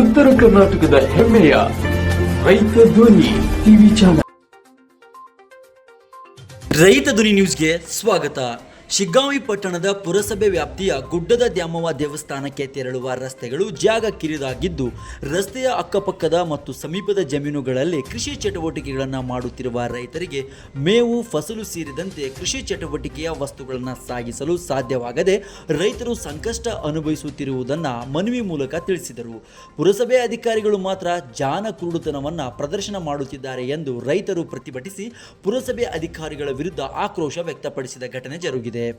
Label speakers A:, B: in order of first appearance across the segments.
A: ಉತ್ತರ ಕರ್ನಾಟಕದ ಹೆಮ್ಮೆಯ ರೈತ ಧ್ವನಿ ಟಿವಿ ಚಾನಲ್.
B: ರೈತ ಧ್ವನಿ ನ್ಯೂಸ್ಗೆ ಸ್ವಾಗತ. ಶಿಗ್ಗಾಂವಿ ಪಟ್ಟಣದ ಪುರಸಭೆ ವ್ಯಾಪ್ತಿಯ ಗುಡ್ಡದ ದ್ಯಾಮವ್ವ ದೇವಸ್ಥಾನಕ್ಕೆ ತೆರಳುವ ರಸ್ತೆಗಳು ಜಾಗ ಕಿರಿದಾಗಿದ್ದು ರಸ್ತೆಯ ಅಕ್ಕಪಕ್ಕದ ಮತ್ತು ಸಮೀಪದ ಜಮೀನುಗಳಲ್ಲಿ ಕೃಷಿ ಚಟುವಟಿಕೆಗಳನ್ನು ಮಾಡುತ್ತಿರುವ ರೈತರಿಗೆ ಮೇವು, ಫಸಲು ಸೇರಿದಂತೆ ಕೃಷಿ ಚಟುವಟಿಕೆಯ ವಸ್ತುಗಳನ್ನು ಸಾಗಿಸಲು ಸಾಧ್ಯವಾಗದೆ ರೈತರು ಸಂಕಷ್ಟ ಅನುಭವಿಸುತ್ತಿರುವುದನ್ನು ಮನವಿ ಮೂಲಕ ತಿಳಿಸಿದರು. ಪುರಸಭೆ ಅಧಿಕಾರಿಗಳು ಮಾತ್ರ ಜಾನ ಕುರುಡುತನವನ್ನು ಪ್ರದರ್ಶನ ಮಾಡುತ್ತಿದ್ದಾರೆ ಎಂದು ರೈತರು ಪ್ರತಿಭಟಿಸಿ ಪುರಸಭೆ ಅಧಿಕಾರಿಗಳ ವಿರುದ್ಧ ಆಕ್ರೋಶ ವ್ಯಕ್ತಪಡಿಸಿದ ಘಟನೆ ಜರುಗಿದೆ. şekilde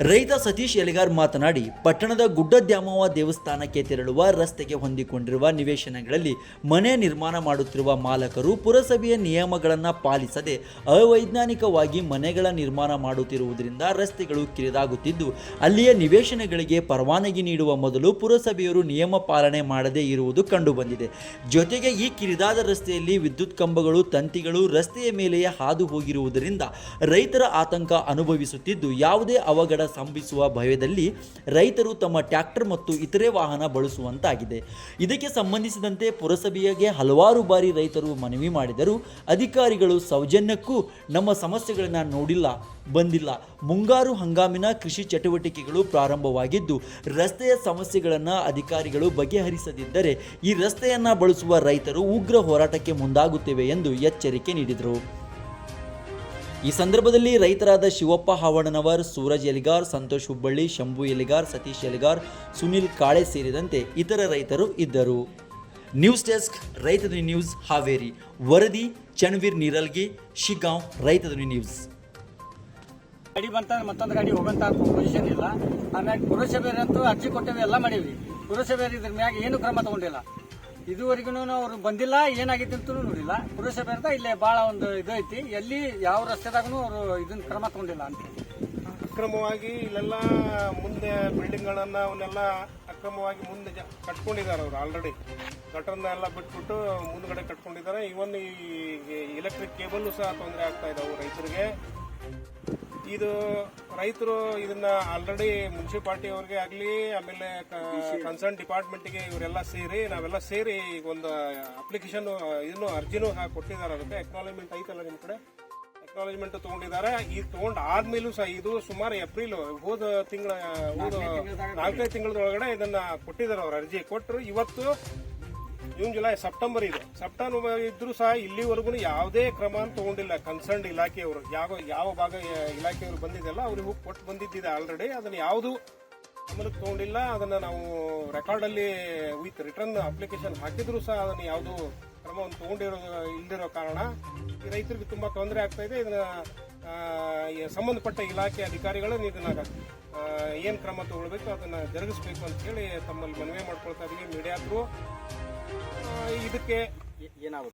B: ರೈತ ಸತೀಶ್ ಎಲಿಗಾರ್ ಮಾತನಾಡಿ, ಪಟ್ಟಣದ ಗುಡ್ಡ ದ್ಯಾಮವ್ವ ದೇವಸ್ಥಾನಕ್ಕೆ ತೆರಳುವ, ರಸ್ತೆಗೆ ಹೊಂದಿಕೊಂಡಿರುವ ನಿವೇಶನಗಳಲ್ಲಿ ಮನೆ ನಿರ್ಮಾಣ ಮಾಡುತ್ತಿರುವ ಮಾಲಕರು ಪುರಸಭೆಯ ನಿಯಮಗಳನ್ನು ಪಾಲಿಸದೆ ಅವೈಜ್ಞಾನಿಕವಾಗಿ ಮನೆಗಳ ನಿರ್ಮಾಣ ಮಾಡುತ್ತಿರುವುದರಿಂದ ರಸ್ತೆಗಳು ಕಿರಿದಾಗುತ್ತಿದ್ದು, ಅಲ್ಲಿಯ ನಿವೇಶನಗಳಿಗೆ ಪರವಾನಗಿ ನೀಡುವ ಮೊದಲು ಪುರಸಭೆಯವರು ನಿಯಮ ಪಾಲನೆ ಮಾಡದೇ ಇರುವುದು ಕಂಡುಬಂದಿದೆ. ಜೊತೆಗೆ ಈ ಕಿರಿದಾದ ರಸ್ತೆಯಲ್ಲಿ ವಿದ್ಯುತ್ ಕಂಬಗಳು, ತಂತಿಗಳು ರಸ್ತೆಯ ಮೇಲೆಯೇ ಹಾದು ಹೋಗಿರುವುದರಿಂದ ರೈತರ ಆತಂಕ ಅನುಭವಿಸುತ್ತಿದ್ದು, ಯಾವುದೇ ಅವಘಡ ಸಂಭವಿಸುವ ಭಯದಲ್ಲಿ ರೈತರು ತಮ್ಮ ಟ್ರ್ಯಾಕ್ಟರ್ ಮತ್ತು ಇತರೆ ವಾಹನ ಬಳಸುವಂತಾಗಿದೆ. ಇದಕ್ಕೆ ಸಂಬಂಧಿಸಿದಂತೆ ಪುರಸಭೆಗೆ ಹಲವಾರು ಬಾರಿ ರೈತರು ಮನವಿ ಮಾಡಿದರು ಅಧಿಕಾರಿಗಳು ಸೌಜನ್ಯಕ್ಕೂ ನಮ್ಮ ಸಮಸ್ಯೆಗಳನ್ನು ನೋಡಿಲ್ಲ, ಬಂದಿಲ್ಲ. ಮುಂಗಾರು ಹಂಗಾಮಿನ ಕೃಷಿ ಚಟುವಟಿಕೆಗಳು ಪ್ರಾರಂಭವಾಗಿದ್ದು, ರಸ್ತೆಯ ಸಮಸ್ಯೆಗಳನ್ನು ಅಧಿಕಾರಿಗಳು ಬಗೆಹರಿಸದಿದ್ದರೆ ಈ ರಸ್ತೆಯನ್ನು ಬಳಸುವ ರೈತರು ಉಗ್ರ ಹೋರಾಟಕ್ಕೆ ಮುಂದಾಗುತ್ತೇವೆ ಎಂದು ಎಚ್ಚರಿಕೆ ನೀಡಿದರು. ಈ ಸಂದರ್ಭದಲ್ಲಿ ರೈತರಾದ ಶಿವಪ್ಪ ಹಾವಣ್ಣನವರ್, ಸೂರಜ್ ಎಲಿಗಾರ್, ಸಂತೋಷ್ ಹುಬ್ಬಳ್ಳಿ, ಶಂಭು ಎಲಿಗಾರ್, ಸತೀಶ್ ಎಲಿಗಾರ್, ಸುನಿಲ್ ಕಾಳೆ ಸೇರಿದಂತೆ ಇತರ ರೈತರು ಇದ್ದರು. ನ್ಯೂಸ್ ಡೆಸ್ಕ್, ರೈತ ಧ್ವನಿ ನ್ಯೂಸ್, ಹಾವೇರಿ. ವರದಿ ಚಣವೀರ್ ನೀರಲ್ಗಿ ಶಿಗಾಂವ್ ರೈತ ಧ್ವನಿ ನ್ಯೂಸ್.
C: ಗಾಡಿ ಬಂತ ಮತ್ತೊಂದು ಗಾಡಿ ಹೋಗಂತ ಪೊಸಿಷನ್ ಇಲ್ಲ. ಆಮ್ಯಾಗ ಪುರಸಭೆಯವ್ರು ಅಂತೂ ಅರ್ಜಿ ಕೊಟ್ಟೇವಿ ಎಲ್ಲ ಮಾಡೀವಿ ಪುರಸಭೆ ಇದ್ರ ಮ್ಯಾಗ ಏನು ಕ್ರಮ ತಗೊಂಡಿಲ್ಲ. ಇದುವರೆಗೂ ಅವ್ರು ಬಂದಿಲ್ಲ, ಏನಾಗಿತ್ತು ಅಂತೂ ನೋಡಿಲ್ಲ. ಪುರಸಭೆಯರ್ದ ಇಲ್ಲೇ ಭಾಳ ಒಂದು ಇದು ಐತಿ ಎಲ್ಲಿ, ಯಾವ ರಸ್ತೆದಾಗೂ ಅವರು ಇದನ್ನ ಕ್ರಮ ತಗೊಂಡಿಲ್ಲ ಅಂತ
D: ಅಕ್ರಮವಾಗಿ ಇಲ್ಲೆಲ್ಲ ಮುಂದೆ ಬಿಲ್ಡಿಂಗ್ಗಳನ್ನ ಅವನ್ನೆಲ್ಲ ಅಕ್ರಮವಾಗಿ ಮುಂದೆ ಕಟ್ಕೊಂಡಿದ್ದಾರೆ ಅವರು ಆಲ್ರೆಡಿ ಗಟರ್ನ ಎಲ್ಲ ಬಿಟ್ಬಿಟ್ಟು ಮುಂದ್ಗಡೆ ಕಟ್ಕೊಂಡಿದ್ದಾರೆ. ಇವನ್ ಈ ಎಲೆಕ್ಟ್ರಿಕ್ ಕೇಬಲ್ ಸಹ ತೊಂದರೆ ಆಗ್ತಾ ಇದಾವೆ ರೈತರಿಗೆ. ಇದು ರೈತರು ಇದನ್ನ ಆಲ್ರೆಡಿ ಮುನ್ಸಿಪಾಲ್ಟಿ ಅವ್ರಿಗೆ ಆಗ್ಲಿ, ಆಮೇಲೆ ಕನ್ಸರ್ನ್ ಡಿಪಾರ್ಟ್ಮೆಂಟ್ಗೆ ಇವರೆಲ್ಲ ಸೇರಿ, ನಾವೆಲ್ಲ ಸೇರಿ ಈಗ ಒಂದು ಅಪ್ಲಿಕೇಶನ್ ಇದನ್ನು ಅರ್ಜಿನೂ ಕೊಟ್ಟಿದ್ದಾರೆ. ಅದಕ್ಕೆ ಎಕ್ನಾಲಜ್ಮೆಂಟ್ ಐತಲ್ಲ ನಿಮ್ಮ ಕಡೆ? ಎಕ್ನಾಲಜ್ಮೆಂಟ್ ತಗೊಂಡಿದ್ದಾರೆ. ಈ ತಗೊಂಡ್ ಆದ್ಮೇಲೂ ಸಹ ಇದು ಸುಮಾರು ಏಪ್ರಿಲ್ ಹೋದ ತಿಂಗಳ, ಹೋದ ನಾಲ್ಕೈದು ತಿಂಗಳದೊಳಗಡೆ ಇದನ್ನ ಕೊಟ್ಟಿದ್ದಾರೆ ಅವ್ರ ಅರ್ಜಿ. ಕೊಟ್ಟರು ಇವತ್ತು ಜೂನ್, ಜುಲೈ, ಸೆಪ್ಟೆಂಬರ್ ಇದೆ. ಸೆಪ್ಟೆಂಬರ್ ಇದ್ರೂ ಸಹ ಇಲ್ಲಿವರೆಗೂ ಯಾವುದೇ ಕ್ರಮ ತಗೊಂಡಿಲ್ಲ. ಕನ್ಸರ್ನ್ ಇಲಾಖೆಯವರು, ಯಾವ ಯಾವ ಭಾಗ ಇಲಾಖೆಯವರು ಬಂದಿದೆಯಲ್ಲ ಅವ್ರಿಗೆ ಕೊಟ್ಟು ಬಂದಿದ್ದಿದೆ ಆಲ್ರೆಡಿ ಅದನ್ನ ಯಾವುದು ಗಮನಕ್ಕೆ ತಗೊಂಡಿಲ್ಲ. ಅದನ್ನ ನಾವು ರೆಕಾರ್ಡ್ ಅಲ್ಲಿ ವಿತ್ ರಿಟರ್ನ್ ಅಪ್ಲಿಕೇಶನ್ ಹಾಕಿದ್ರು ಸಹ ಅದನ್ನ ಯಾವುದು ಕ್ರಮವನ್ನು ತಗೊಂಡಿರೋ, ಇಲ್ದಿರೋ ಕಾರಣ ರೈತರಿಗೆ ತುಂಬಾ ತೊಂದರೆ ಆಗ್ತಾ ಇದೆ. ಇದನ್ನ ಸಂಬಂಧಪಟ್ಟ ಇಲಾಖೆ ಅಧಿಕಾರಿಗಳು ಇದನ್ನ ಏನ್ ಕ್ರಮ ತಗೊಳ್ಬೇಕು ಅದನ್ನ ಜರುಗಿಸ್ಬೇಕು ಅಂತ ಹೇಳಿ ತಮ್ಮಲ್ಲಿ ಮನವಿ ಮಾಡ್ಕೊಳ್ತಾ ಇದೀವಿ. ಮೀಡಿಯಾ ಇದಕ್ಕೆ
C: ಏನಾಗುತ್ತೆ?